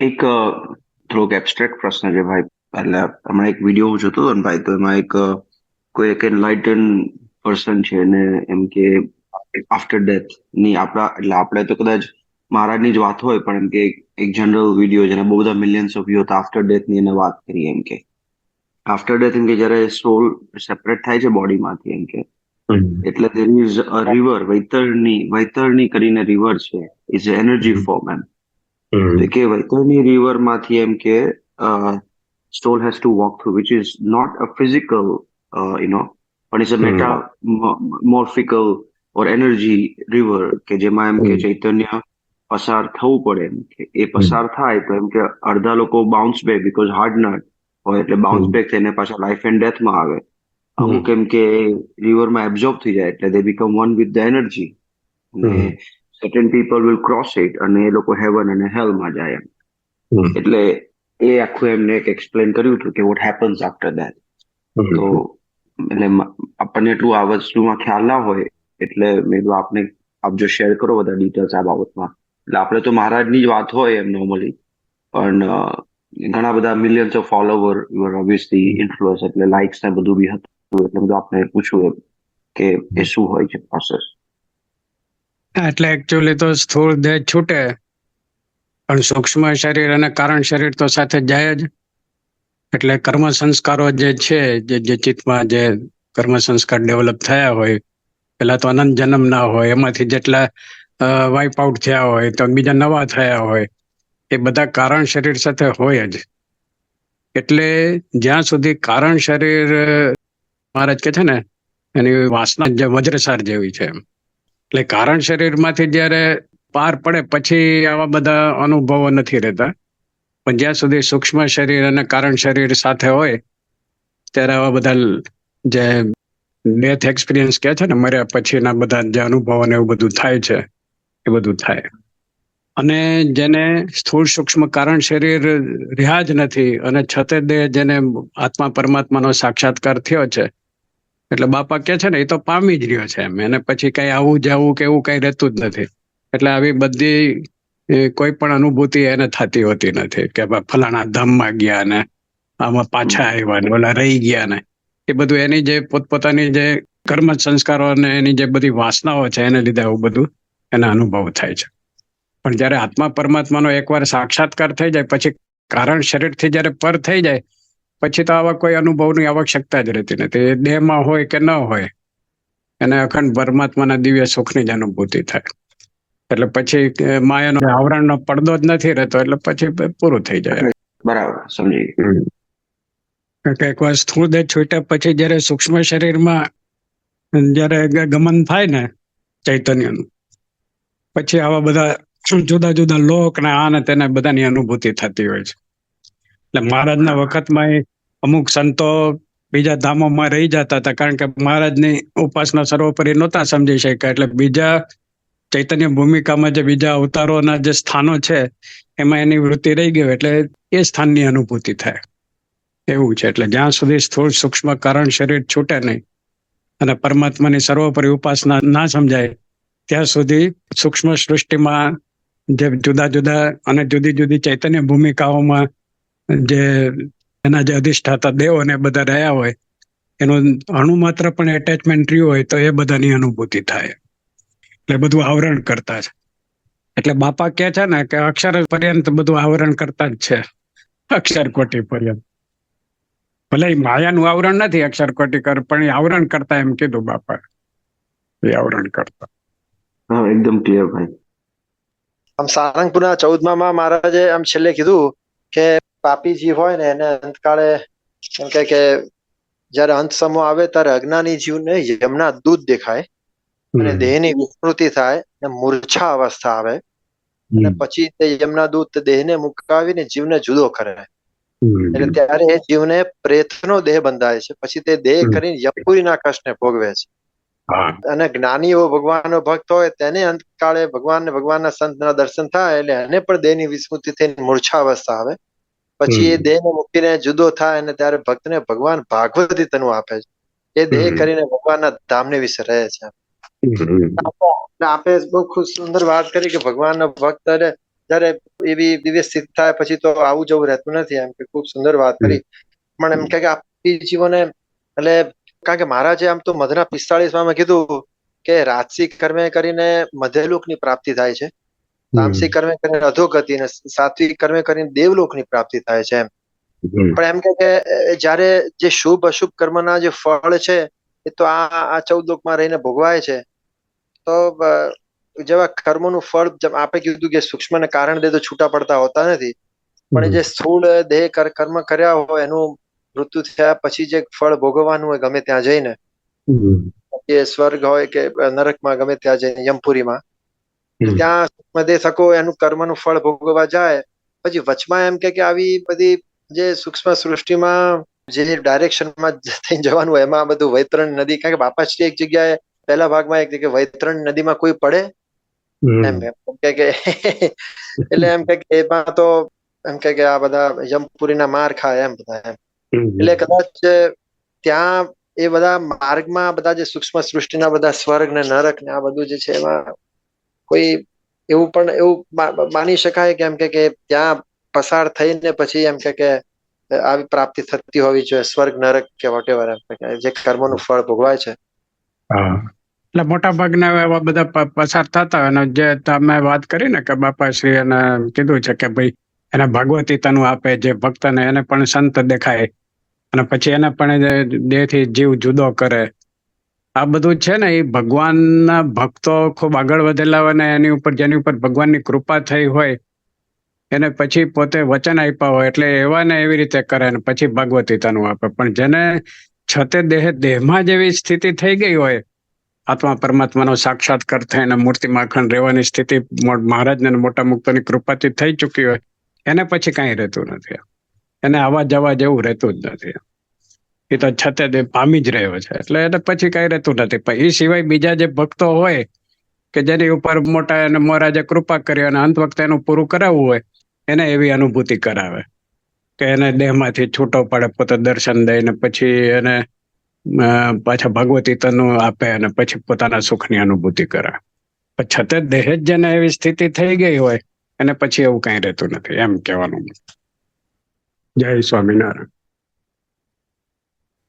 એક થોડોક એબ્સ્ટ્રેક્ટ પ્રશ્ન છે ભાઈ. એટલે હમણાં એક વીડિયો હું જોતો હતો ને ભાઈ તો એમાં એક કોઈ એક એનલાઇટન પર્સન છે ને એમ કે આફ્ટર ડેથની આપણા એટલે આપણે તો કદાચ મહારાજની જ વાત હોય પણ એમ કે એક- જનરલ વીડિયો જેને બહુ બધા મિલિયન્સ ઓફ વ્યૂ હતા આફ્ટર ડેથની એને વાત કરી એમ કે. આફ્ટર ડેથ એમ કે જ્યારે સોલ સેપરેટ થાય છે બોડીમાંથી એમ કે. એટલે there is a river Vaitarni Vaitarni કરીને રિવર છે. ઇઝ એનર્જી ફોર્મ એમ. કે વૈતરણી રિવરમાંથી એમ કે soul has to walk through which is not a physical you know પણ is a. Metamorphical or energy river કે જેમાં એમ કે ચૈતન્ય પસાર થવું પડે એમ કે. એ પસાર થાય તો એમ કે અડધા લોકો bounce back because hard nut હોય એટલે બાઉન્સ. બેક થઈને પાછા લાઈફ એન્ડ ડેથમાં આવે. અમુક એમ કે રિવરમાં એબ્ઝોર્બ થઈ જાય એટલે they become one with the energy certain people will cross it અને એ લોકો હેવન અને હેલમાં જાય એમ. એટલે એ આખું એમને એક એક્સપ્લેન કર્યું હતું કે વોટ હેપન્સ આફ્ટર ધેટ તો એટલે આપણને એટલું આ વસ્તુમાં ખ્યાલ ના હોય એટલે મેં આપને આપ જો શેર કરો બધા ડિટેલ્સ આ બાબતમાં. એટલે આપણે તો મહારાજની જ વાત હોય એમ નોર્મલી પણ ઘણા બધા millions of follower you're obviously influence એટલે લાઇક્સ ને બધું બી હતું. એટલે બધું આપણે પૂછવું એમ કે એ શું હોય છે પ્રોસેસ એટલે એકચ્યુઅલી તો સ્થૂળ દેહ છૂટે, પણ સૂક્ષ્મ શરીર અને કારણ શરીર તો સાથે જાય જ. એટલે કર્મ સંસ્કારો જે છે, જે જે ચિત્તમાં જે કર્મ સંસ્કાર ડેવલપ થયા હોય, પેલા તો અનંત જન્મ ના હોય, એમાંથી જેટલા વાઇપ આઉટ થયા હોય, તો બીજા નવા થયા હોય, એ બધા કારણ શરીર સાથે હોય જ. એટલે જ્યાં સુધી કારણ શરીર મહારાજ કે છે ને, એની વાસના જે વજ્રસાર જેવી છે એમ. એટલે કારણ શરીરમાંથી જ્યારે પાર પડે, પછી આવા બધા અનુભવો નથી રહેતા. પણ જ્યાં સુધી સૂક્ષ્મ શરીર અને કારણ શરીર સાથે હોય, ત્યારે આવા બધા જે ડેથ એક્સપિરિયન્સ કહે છે ને, મર્યા પછીના બધા જે અનુભવો ને એવું બધું થાય છે, એ બધું થાય. અને જેને સ્થૂળ સૂક્ષ્મ કારણ શરીર રહ્યા જ નથી, અને છતે દેહ જેને આત્મા પરમાત્માનો સાક્ષાત્કાર થયો છે એટલે બાપા કે છે ને, એ તો પામી જ રહ્યો છે એમ. એને પછી કઈ આવું જવું કે એવું કઈ રહેતું જ નથી. એટલે આવી બધી કોઈ પણ અનુભૂતિ એને થતી હોતી નથી કે ફલાણા ધામમાં ગયા ને, આમાં પાછા આવ્યા ને, ઓલા રહી ગયા ને. એ બધું એની જે પોતપોતાની જે કર્મ સંસ્કારો અને એની જે બધી વાસનાઓ છે એને લીધે આવું બધું એના અનુભવ થાય છે. પણ જ્યારે આત્મા પરમાત્માનો એકવાર સાક્ષાત્કાર થઈ જાય, પછી કારણ શરીરથી જ્યારે પર થઈ જાય પછી તો આવા કોઈ અનુભવની આવશ્યકતા જ રહેતી નથી. એ દેહમાં હોય કે ન હોય એને અખંડ પરમાત્માના દિવ્ય સુખની જ અનુભૂતિ થાય. એટલે પછી માયાનો આવરણનો પડદો જ નથી રહેતો એટલે પછી પૂરું થઈ જાય. બરાબર સમજી ગયો. વાર સ્થૂળ દેહ છૂટ્યા પછી જયારે સૂક્ષ્મ શરીરમાં જ્યારે ગમન થાય ને ચૈતન્યનું પછી આવા બધા જુદા જુદા લોક ને આ ને તેને બધાની અનુભૂતિ થતી હોય છે. એટલે મહારાજના વખતમાં એ અમુક સંતો બીજા ધામોમાં રહી જતા હતા, કારણ કે મહારાજની ઉપાસના સર્વોપરી નહોતા સમજી શક્યા. એટલે બીજા ચૈતન્ય ભૂમિકામાં જે બીજા અવતારોના જે સ્થાનો છે, એમાં એની વૃત્તિ રહી ગઈ એટલે એ સ્થાનની અનુભૂતિ થાય. એવું છે. એટલે જ્યાં સુધી સ્થૂળ સૂક્ષ્મ કારણ શરીર છૂટે નહીં અને પરમાત્માની સર્વોપરી ઉપાસના ના સમજાય, ત્યાં સુધી સૂક્ષ્મ સૃષ્ટિમાં જે જુદા જુદા અને જુદી જુદી ચૈતન્ય ભૂમિકાઓમાં જે એના જે અધિષ્ઠાતા દેવો ને બધા રહ્યા હોય એનું અણુ માત્ર પણ એટેચમેન્ટ રહ્યું હોય તો એ બધાની અનુભૂતિ થાય. એટલે બધું આવરણ કરતા છે. એટલે બાપા કે છે ને કે અક્ષર પર્યંત બધું આવરણ કરતા જ છે. અક્ષર કોટી પર્યંત. ભલે માયાનું આવરણ નથી અક્ષર કોટી કર પણ આવરણ કરતા એમ કીધું બાપા એ આવરણ કરતા. હા એકદમ ક્લિયર ભાઈ. આમ સારંગપુરના ચૌદમામાં મહારાજે આમ છેલ્લે કીધું કે પાપી જીવ હોય ને એને અંતકાળે એમ કે કે જ્યારે અંત સમો આવે ત્યારે અજ્ઞાની જીવને યમના દૂધ દેખાય અને દેહની વિસ્મૃતિ થાય અને મૂર્છા અવસ્થા આવે અને પછી તે યમના દૂત દેહને મુકાવીને જીવને જુદો કરે. એટલે ત્યારે એ જીવને પ્રેતનો દેહ બંધાય છે. પછી તે દેહ કરીને યમપુરીના કષ્ટને ભોગવે છે. અને જ્ઞાની એવો ભગવાનનો ભક્ત હોય તેને અંતકાળે ભગવાન ને ભગવાનના સંતના દર્શન થાય એટલે એને પણ દેહની વિસ્મૃતિ થઈને મૂર્છાવસ્થા આવે. પછી એ દેહ દેહને મૂકીને જુદો થાય અને ત્યારે ભક્તને ભગવાન ભાગવતી તનુ આપે છે. એ દેહ. કરીને ભગવાનના ધામને વિશે રહે છે. આપે બહુ ખૂબ સુંદર વાત કરી કે ભગવાનનો ભક્ત એટલે જયારે એવી દિવ્ય સ્થિતિ થાય પછી તો આવું જવું રહેતું નથી એમ કે ખૂબ સુંદર વાત કરી. પણ એમ કે કે આપી જીવોને એટલે કારણ કે મહારાજે આમ તો મધના પિસ્તાળીસમાં કીધું કે રાજસી કર્મે કરીને મધ્યલોકની પ્રાપ્તિ થાય છે. તામસી કર્મે કરીને અધોગતિ અને સાત્વિક કર્મે કરીને દેવલોકની પ્રાપ્તિ થાય છે પણ એમ કે જ્યારે જે શુભ અશુભ કર્મના જે ફળ છે એ તો આ આ ચૌદ લોકમાં રહીને ભોગવાય છે. તો જેવા જેવા કર્મોનું ફળ આપણે કીધું કે સૂક્ષ્મ ને કારણ દે તો છૂટા પડતા હોતા નથી. પણ જે સ્થૂળ દેહ કર્મ કર્યા હોય એનું મૃત્યુ થયા પછી જે ફળ ભોગવવાનું હોય ગમે ત્યાં જઈને. એ સ્વર્ગ હોય કે નરકમાં ગમે ત્યાં જઈને યમપુરીમાં. ત્યાં સૂક્ષ્મ શકો એનું કર્મનું ફળ ભોગવવા જાય. પછી વચમાં એમ કે કે આવી બધી જે સૂક્ષ્મ સૃષ્ટિમાં જે ડાયરેક્શનમાં થઈને જવાનું હોય એમાં બધું વૈતરણ નદી કારણ કે બાપાશ્રી એક જગ્યાએ પહેલા ભાગમાં એક જગ્યાએ વૈતરણ નદીમાં કોઈ પડે? એમ એમ કે કે એટલે એમ કે એમાં તો એમ કે આ બધા યમપુરીના માર ખાય એમ બધા એમ. એટલે કદાચ ત્યાં એ બધા માર્ગમાં બધા જે સૂક્ષ્મ સૃષ્ટિના બધા સ્વર્ગ ને નરક ને આ બધું જે છે એમાં કોઈ એવું પણ એવું માની શકાય કે એમ કે કે ત્યાં પસાર થઈને પછી એમ કે કે આવી પ્રાપ્તિ થતી હોવી જોઈએ સ્વર્ગ નરક કે વટેવર એમ કે જે કર્મોનું ફળ ભોગવાય છે. હા. એટલે મોટા ભાગના એવા બધા પસાર થતા હોય અને જે તમે વાત કરી ને કે બાપાશ્રી એને કીધું છે કે ભાઈ એને ભગવતીતાનું આપે જે ભક્તને એને પણ સંત દેખાય અને પછી એને પણ દેહથી જીવ જુદો કરે. આ બધું છે ને, એ ભગવાનના ભક્તો ખૂબ આગળ વધેલા હોય ને, એની ઉપર, જેની ઉપર ભગવાનની કૃપા થઈ હોય, એને પછી પોતે વચન આપ્યા હોય, એટલે એવા ને એવી રીતે કરે ને, પછી ભગવતીતાનું આપે. પણ જેને છતે દેહ, દેહમાં જેવી સ્થિતિ થઈ ગઈ હોય, આત્મા પરમાત્માનો સાક્ષાત્કાર થઈને મૂર્તિ માખણ રહેવાની સ્થિતિ, મહારાજને મોટા મુક્તોની કૃપાથી થઈ ચૂકી હોય, એને પછી કાંઈ રહેતું નથી. એને આવા જવા જેવું રહેતું જ નથી. એ તો છતે દેહ પામી જ રહ્યો છે. એટલે એને પછી કઈ રહેતું નથી. એ સિવાય બીજા જે ભક્તો હોય કે જેની ઉપર મોટા અને મહારાજે કૃપા કરી અને અંત વખતે એનું પૂરું કરાવવું હોય, એને એવી અનુભૂતિ કરાવે. કે એને દેહમાંથી છૂટો પડે, પોતે દર્શન દઈને પછી એને પાછા ભગવતી તનું આપે અને પછી પોતાના સુખની અનુભૂતિ કરે પણ છતાં દેહ જ જેને એવી સ્થિતિ થઈ ગઈ હોય, એને પછી એવું કઈ રહેતું નથી. એમ કહેવાનું. જય સ્વામિનારાયણ